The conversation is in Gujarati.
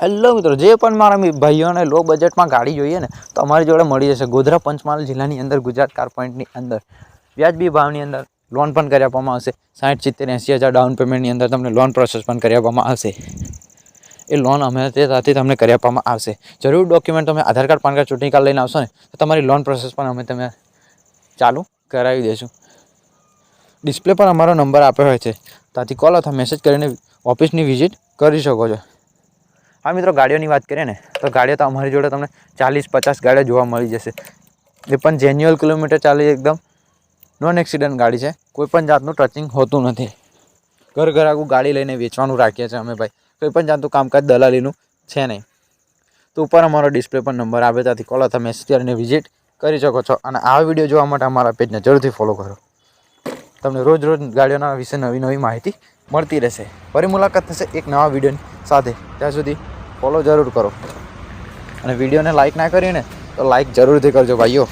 હેલો મિત્રો, જે પણ મારા ભાઈઓને લો બજેટમાં ગાડી જોઈએ ને, તો અમારી જોડે મળી જશે ગોધરા પંચમહાલ જિલ્લાની અંદર, ગુજરાત કાર પોઈન્ટની અંદર. વ્યાજબી ભાવની અંદર લોન પણ કરી આપવામાં આવશે. સાઠ, સિત્તેર, એંસી હજાર ડાઉન પેમેન્ટની અંદર તમને લોન પ્રોસેસ પણ કરી આપવામાં આવશે. એ લોન અમે તે સાથે તમને કરી આપવામાં આવશે. જરૂર ડોક્યુમેન્ટ તમે આધાર કાર્ડ, પાન કાર્ડ, ચૂંટણી કાર્ડ લઈને આવશો ને, તો તમારી લોન પ્રોસેસ પણ અમે તમે ચાલુ કરાવી દઈશું ડિસ્પ્લે પર અમારો નંબર આપ્યો હોય છે. ત્યાંથી કોલ અથવા મેસેજ કરીને ઓફિસની વિઝિટ કરી શકો છો. હા મિત્રો, ગાડીઓની વાત કરીએ ને, તો ગાડીઓ તો અમારી જોડે તમને ચાલીસ, પચાસ ગાડીઓ જોવા મળી જશે. એ પણ જેન્યુઅલ કિલોમીટર ચાલી એકદમ. નોન એક્સિડન્ટ ગાડી છે. કોઈ પણ જાતનું ટચિંગ હોતું નથી. ઘર ઘર આખું ગાડી લઈને વેચવાનું રાખીએ છીએ અમે ભાઈ. કોઈ પણ જાતનું કામકાજ દલાલીનું છે નહીં. તો ઉપર અમારો ડિસ્પ્લે પર નંબર આવે, ત્યાંથી કોલ તમે મેસેજ વિઝિટ કરી શકો છો. અને આ વીડિયો જોવા માટે અમારા પેજને જરૂરથી ફોલો કરો. તમને રોજ રોજ ગાડીઓના વિશે નવી નવી માહિતી મળતી રહેશે. ફરી મુલાકાત થશે એક નવા વિડીયોની સાથે. ત્યાં સુધી ફોલો જરૂર કરો. અને વિડીયોને લાઈક ના કરીને તો લાઈક જરૂરથી કરજો ભાઈઓ.